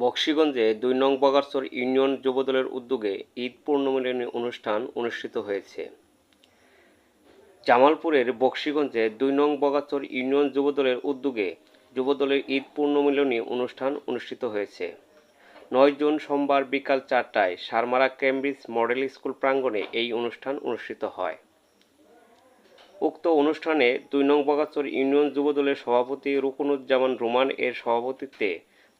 বকশীগঞ্জে দুই নং বগারচর ইউনিয়ন যুবদলের উদ্যোগে ঈদ পূর্ণমিলনী অনুষ্ঠান অনুষ্ঠিত হয়েছে। জামালপুরের বকশীগঞ্জে দুই নং বগাচর ইউনিয়ন যুবদলের উদ্যোগে যুবদলের ঈদ পূর্ণমিলনী অনুষ্ঠান অনুষ্ঠিত হয়েছে। নয় জুন সোমবার বিকাল চারটায় সারমারা ক্যামব্রিজ মডেল স্কুল প্রাঙ্গণে এই অনুষ্ঠান অনুষ্ঠিত হয়। উক্ত অনুষ্ঠানে দুই নং বগাচর ইউনিয়ন যুবদলের সভাপতি রুকনুজ্জামান রুমান এর সভাপতিত্বে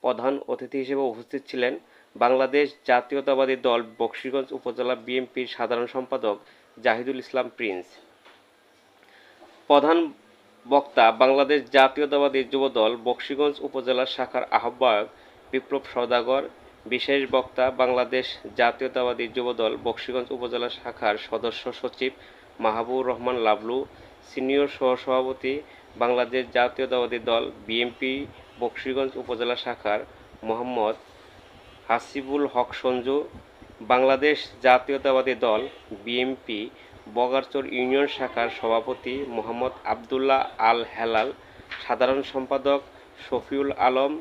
প্রধান অতিথি হিসেবে উপস্থিত ছিলেন বাংলাদেশ জাতীয়তাবাদী দল বকশীগঞ্জ উপজেলা বিএনপির সাধারণ সম্পাদক জাহিদুল ইসলাম প্রিন্স। প্রধান বক্তা বাংলাদেশ জাতীয়তাবাদী যুবদল বকশীগঞ্জ উপজেলা শাখার আহ্বায়ক বিপ্লব সওদাগর বিশেষ বক্তা বাংলাদেশ জাতীয়তাবাদী যুবদল বকশীগঞ্জ উপজেলা শাখার সদস্য সচিব মাহবুবুর রহমান লাবলু, সিনিয়র সহসভাপতি বাংলাদেশ জাতীয়তাবাদী দল বিএনপি বকশীগঞ্জ উপজেলা শাখার মোহাম্মদ হাসিবুল হক সঞ্জু, বাংলাদেশ জাতীয়তাবাদী দল বিএনপি, বগারচর ইউনিয়ন শাখার সভাপতি মোহাম্মদ আবদুল্লাহ আল হেলাল, সাধারণ সম্পাদক শফিউল আলম,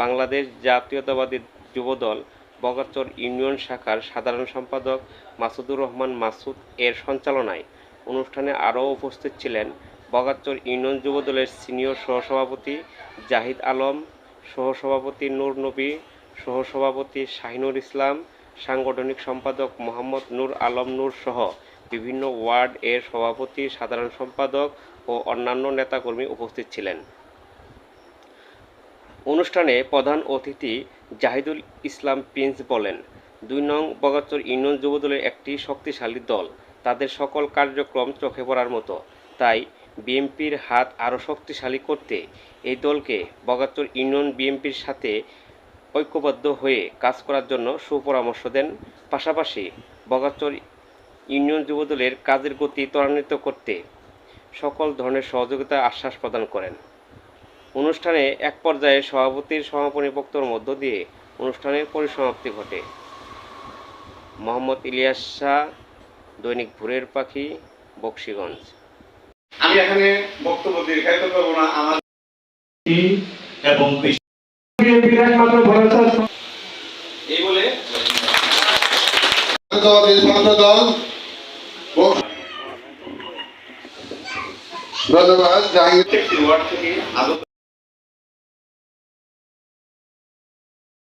বাংলাদেশ জাতীয়তাবাদী যুবদল বগারচর ইউনিয়ন শাখার সাধারণ সম্পাদক মাসুদুর রহমান মাসুদ এর সঞ্চালনায় অনুষ্ঠানে আরও উপস্থিত ছিলেন বগারচর ইউনিয়ন যুবদলের সিনিয়র সহসভাপতি জাহিদ আলম, সহসভাপতি নূর নবী, সহসভাপতি শাহিনুর ইসলাম, সাংগঠনিক সম্পাদক মোহাম্মদ নূর আলম নূর সহ বিভিন্ন ওয়ার্ড এর সভাপতি, সাধারণ সম্পাদক ও অন্যান্য নেতাকর্মী উপস্থিত ছিলেন। অনুষ্ঠানে প্রধান অতিথি জাহিদুল ইসলাম প্রিন্স বলেন, দুই নং বগাচর ইউনিয়ন যুবদলের একটি শক্তিশালী দল। তাদের সকল কার্যক্রম চোখে পড়ার মতো। তাই বিএনপির হাত আরও শক্তিশালী করতে এই দলকে বগাচর ইউনিয়ন বিএনপির সাথে ঐক্যবদ্ধ হয়ে কাজ করার জন্য সুপরামর্শ দেন। পাশাপাশি বগাচর ইউনিয়ন যুবদলের কাজের গতি ত্বরান্বিত করতে সকল ধরনের সহযোগিতা আশ্বাস প্রদান করেন। অনুষ্ঠানে এক পর্যায়ে সভাপতির সমাপনী বক্তব্যের মধ্য দিয়ে অনুষ্ঠানের পরিসমাপ্তি ঘটে। মোহাম্মদ ইলিয়াস শাহ, দৈনিক ভোরের পাখি, বক্সিগঞ্জ। আমি এখানে বক্তব্য দীর্ঘায়িত করব না আমার এবং এই বলে ধন্যবাদ জাহাঙ্গীর ওয়ার্ড থেকে আগত